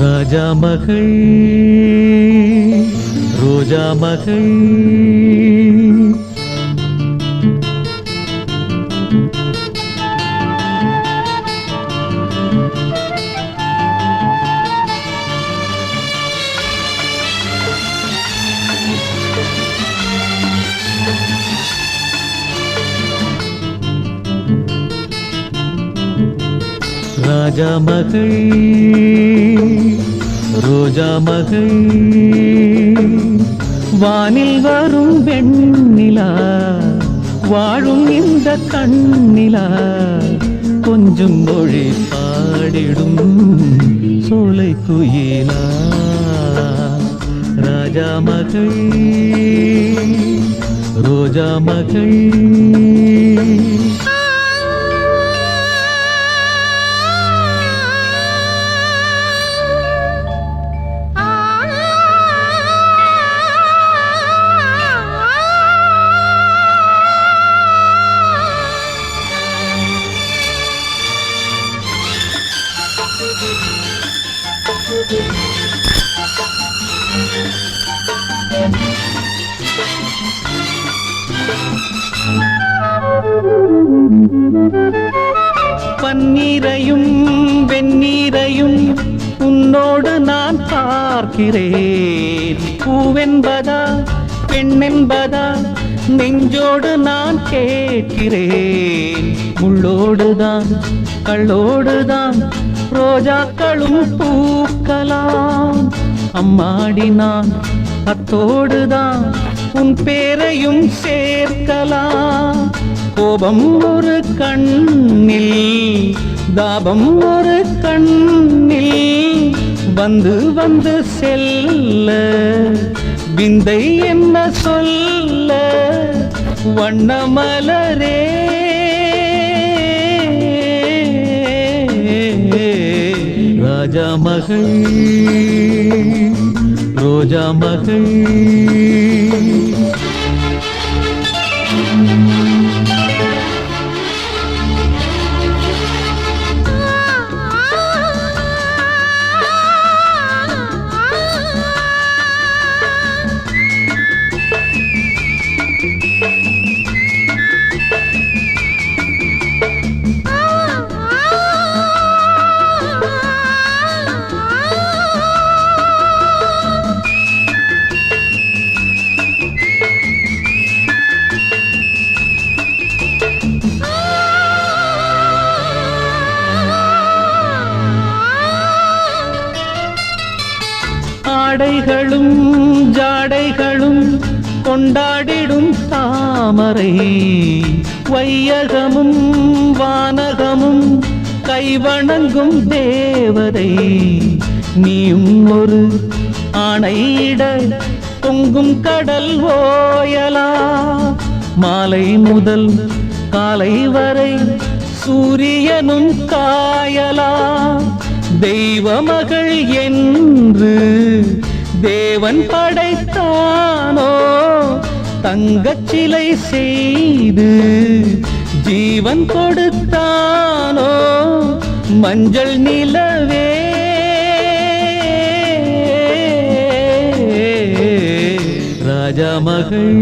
ராஜா மகள் ரோஜா மகள் ராஜா மகள் ரோஜா மகள் வானில் வரும் வெண்ணிலா வாழும் இந்த கண்ணிலா கொஞ்சம் மொழி பாடிடும் சோலை குயிலா. ராஜா மகள் ரோஜா மகள் பன்னீரையும் வெந்நீரையும் உன்னோடு நான் பார்க்கிறேன். பூவென்பதா பெண்ணென்பதா நெஞ்சோடு நான் கேட்கிறேன். உள்ளோடுதான் கள்ளோடுதான் ரோஜாக்களும் பூக்கலாம். அம்மாடி நான் அத்தோடுதான் உன் பேரையும் சேர்க்கலாம். கோபம் ஒரு கண்ணில் தாபம் ஒரு கண்ணில் வந்து வந்து செல்ல. விந்தை என்ன சொல்ல வண்ணமலரே. ராஜா மகள் ரோஜா மகள். ஆடைகளும் ஜாடைகளும் கொண்டாடிடும் தாமரை. வையகமும் வானகமும் கைவணங்கும் தேவரை நீயும் ஒரு ஆணையிட பொங்கும் கடல் ஓயலா. மாலை முதல் காலை வரை சூரியனும் காயலா. தெய்வ மகள் என்று தேவன் படைத்தானோ தங்கச்சிலை செய்து ஜீவன் கொடுத்தானோ மஞ்சள் நிலவே. ராஜா மகள்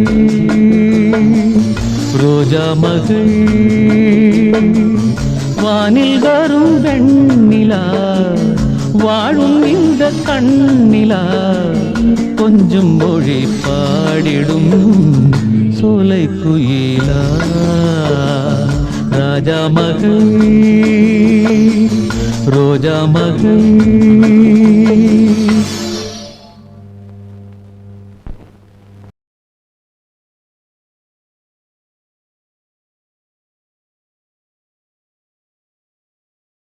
ரோஜா மகள் வானில் வரும் வெண்ணிலா வாழும் கண்ணிலா கொஞ்சம் மொழி பாடிடும் சோலை குயிலா. ராஜா மகள் ரோஜா மகள்.